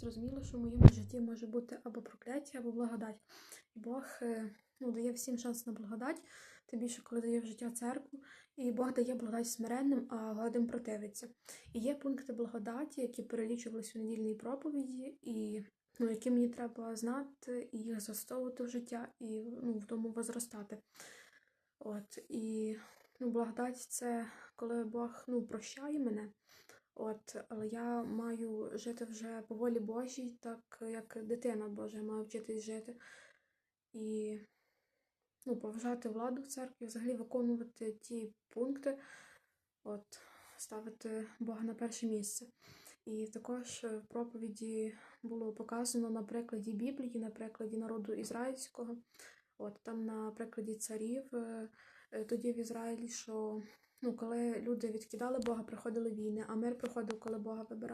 зрозуміла, що в моєму житті може бути або прокляття, або благодать. Бог е, ну, дає всім шанс на благодать, тим більше, коли дає в життя церкву, і Бог дає благодать смиренним, а гладим противиться. І є пункти благодаті, які перелічувалися у недільній проповіді, і ну, які мені треба знати і їх застосовувати в життя, і ну, в тому возростати. От, і ну, благодать це коли Бог ну, прощає мене. От, але я маю жити вже по волі Божій, так як дитина Божа, я маю вчитись жити. І ну, поважати владу в церкві, взагалі виконувати ті пункти, от, ставити Бога на перше місце. І також в проповіді було показано на прикладі Біблії, на прикладі народу ізраїльського, от там на прикладі царів, е, е, тоді в Ізраїлі, що ну, коли люди відкидали Бога, приходили війни, а мир приходив, коли Бога вибирали.